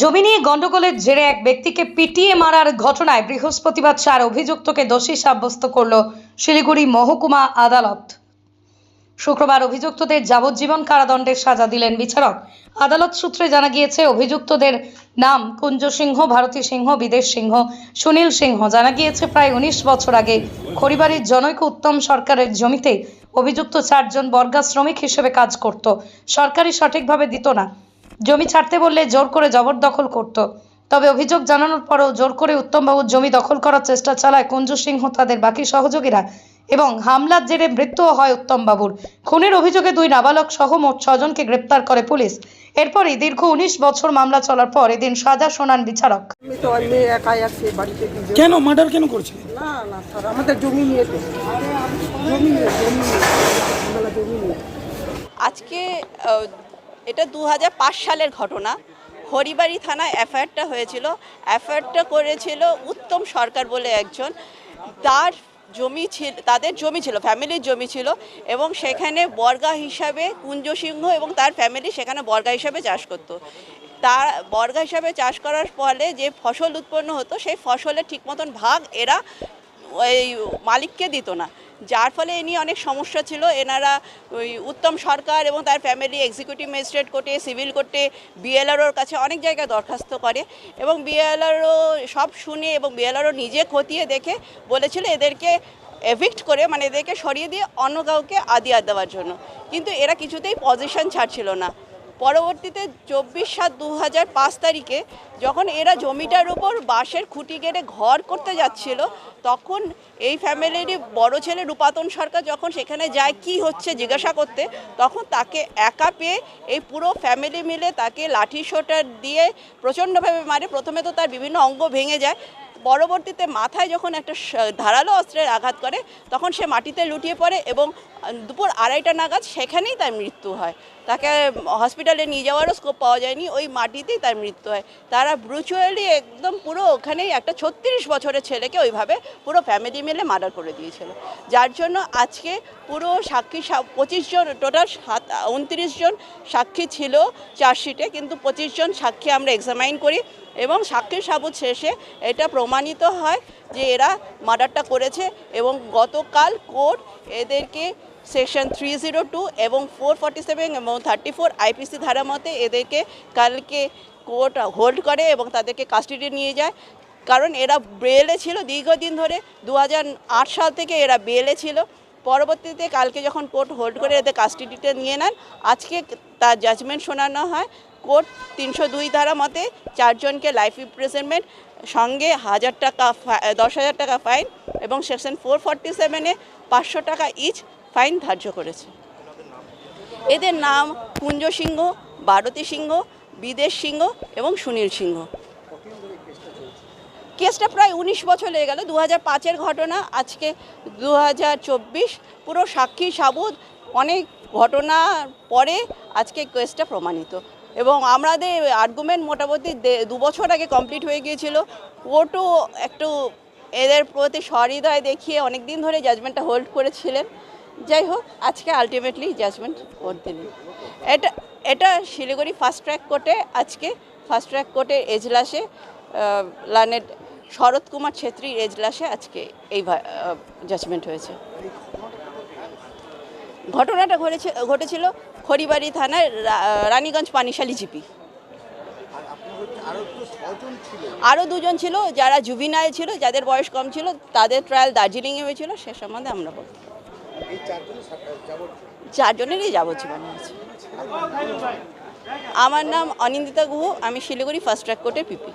জমি নিয়ে গন্ডগোলের জেরে এক ব্যক্তিকে পিটিয়ে মারার ঘটনায় বৃহস্পতিবার চার অভিযুক্তকে দোষী সাব্যস্ত করল শিলিগুড়ি মহকুমা আদালত। শুক্রবার অভিযুক্তদের যাবজ্জীবন কারাদণ্ডের সাজা দিলেন বিচারক। আদালত সূত্রে জানা গিয়েছে, অভিযুক্তদের নাম কুঞ্জ সিংহ, ভারতী সিংহ, বিদেশ সিংহ, সুনীল সিংহ। জানা গিয়েছে, প্রায় উনিশ বছর আগে খড়িবাড়ির জনৈক উত্তম সরকারের জমিতে অভিযুক্ত চারজন বর্গা শ্রমিক হিসেবে কাজ করত। সরকারি সঠিকভাবে দিত না। জমি ছাড়তে বললে জোর করে জবরদখল করত। তবে অভিযোগ জানানোর পরেও জোর করে উত্তমবাবুর জমি দখল করার চেষ্টা চালায় কুঞ্জু সিংহ তাদের বাকি সহযোগীরা এবং হামলার জেরে মৃত্যুও হয় উত্তমবাবুর। খুনের অভিযোগে দুই নাবালক সহ মোট ছজনকে গ্রেপ্তার করে পুলিশ। এরপরই দীর্ঘ উনিশ বছর মামলা চলার পর এদিন সাজা শোনান বিচারক। আমি তো আর একাই আছে বাড়িতে দুজন কেন? মার্ডার কেন করছিলেন না না স্যার আমাদের জমি নিয়ে তো। জমি নিয়ে জমি নিয়ে ঝামেলা জমি নিয়ে। আজকে আহ, এটা দু হাজার পাঁচ সালের ঘটনা। হরিবাড়ি থানায় এফআইআরটা হয়েছিল। এফআইআরটা করেছিল উত্তম সরকার বলে একজন। তার জমি ছিল তাদের জমি ছিল ফ্যামিলির জমি ছিল এবং সেখানে বর্গা হিসাবে কুঞ্জ সিংহ এবং তার ফ্যামিলি সেখানে বর্গা হিসাবে চাষ করতো। তার বর্গা হিসাবে চাষ করার ফলে যে ফসল উৎপন্ন হতো, সেই ফসলের ঠিক মতন ভাগ এরা ওই মালিককে দিত না। যার ফলে এ নিয়ে অনেক সমস্যা ছিল। এনারা ওই উত্তম সরকার এবং তার ফ্যামিলি এক্সিকিউটিভ ম্যাজিস্ট্রেট কোর্টে সিভিল কোর্টে বিএলআরওর কাছে অনেক জায়গায় দরখাস্ত করে এবং বিএলআরও সব শুনে এবং বিএলআরও নিজে খতিয়ে দেখে বলেছিল এদেরকে এভিক্ট করে মানে এদেরকে সরিয়ে দিয়ে অন্য কাউকে আদিয়াত দেওয়ার জন্য। কিন্তু এরা কিছুতেই পজিশন ছাড়ছিল না। পরবর্তীতে চব্বিশ সাত দু হাজার পাঁচ তারিখে যখন এরা জমিটার উপর বাঁশের খুঁটি কেটে ঘর করতে যাচ্ছিল, তখন এই ফ্যামিলিরই বড় ছেলে রূপাতন সরকার যখন সেখানে যায় কি হচ্ছে জিজ্ঞাসা করতে, তখন তাকে একা পেয়ে এই পুরো ফ্যামিলি মিলে তাকে লাঠি সোটার দিয়ে প্রচণ্ডভাবে মারে। প্রথমে তো তার বিভিন্ন অঙ্গ ভেঙে যায় পরবর্তীতে মাথায় যখন একটা ধারালো অস্ত্রের আঘাত করে, তখন সে মাটিতে লুটিয়ে পড়ে এবং দুপুর আড়াইটা নাগাদ সেখানেই তার মৃত্যু হয়। তাকে হসপিটালে নিয়ে যাওয়ারও স্কোপ পাওয়া যায়নি, ওই মাটিতেই তার মৃত্যু হয়। তারা ব্রুচুয়ালি একদম পুরো ওখানেই একটা ছত্রিশ বছরের ছেলেকে ওইভাবে পুরো ফ্যামিলি মিলে মার্ডার করে দিয়েছিল। যার জন্য আজকে পুরো সাক্ষী পঁচিশ জন টোটাল সাত উনত্রিশ জন সাক্ষী ছিল চার্জশিটে, কিন্তু পঁচিশ জন সাক্ষী আমরা এক্সামাইন করি। এবং সাক্ষীর সাবুত শেষে এটা প্রমাণিত হয় যে এরা মার্ডারটা করেছে এবং গতকাল কোর্ট এদেরকে সেকশন থ্রি জিরো টু এবং ফোর ফর্টি সেভেন এবং থার্টি ফোর আইপিসি ধারা মতে এদেরকে কালকে কোর্ট হোল্ড করে এবং তাদেরকে কাস্টডি নিয়ে যায়। কারণ এরা বেলে ছিল, দীর্ঘদিন ধরে দু হাজার আট সাল থেকে এরা বেলে ছিল। পরবর্তীতে কালকে যখন কোর্ট হোল্ড করে এদের কাস্টডিতে নিয়ে নেন, আজকে তার জাজমেন্ট শোনানো হয়। কোর্ট তিনশো দুই ধারা মতে চারজনকে লাইফ ইমপ্রিজনমেন্ট সঙ্গে হাজার টাকা দশ হাজার টাকা ফাইন এবং সেকশন ফোর ফর্টি সেভেনে পাঁচশো টাকা ইচ ফাইন ধার্য করেছে। এদের নাম কুঞ্জ সিংহ ভারতী সিংহ, বিদেশ সিংহ এবং সুনীল সিংহ। কেসটা প্রায় উনিশ বছর লেগে গেল। দু হাজার পাঁচের ঘটনা, আজকে দু হাজার চব্বিশ, পুরো সাক্ষী সাবুত অনেক ঘটনার পরে আজকে কেসটা প্রমাণিত। এবং আমাদের আর্গুমেন্ট মোটামুটি দে- বছর আগে কমপ্লিট হয়ে গিয়েছিল। কোর্টও একটু এদের প্রতি সহৃদয় দেখিয়ে অনেক দিন ধরে জাজমেন্টটা হোল্ড করেছিলেন। যাই হোক, আজকে আলটিমেটলি জাজমেন্ট কোর্ট দিলেন এটা এটা শিলিগুড়ি ফার্স্ট ট্র্যাক কোর্টে আজকে ফার্স্ট ট্র্যাক কোর্টের এজলাসে লানেট শরৎ কুমার ছেত্রীর এজলাসে আজকে এই জাজমেন্ট হয়েছে। ঘটনাটা ঘটেছে, ঘটেছিল খড়িবাড়ি থানার রানীগঞ্জ পানিশালী জিপি। আরও দুজন ছিল যারা জুভিনাইল ছিল যাদের বয়স কম ছিল তাদের ট্রায়াল দার্জিলিংয়ে হয়েছিল সে সম্বন্ধে আমরা বলতে চারজনেরই যাবজ্জীবন হয়েছে। আমার নাম অনিন্দিতা গুহ আমি শিলিগুড়ি ফার্স্ট ট্র্যাক কোর্টের পিপি।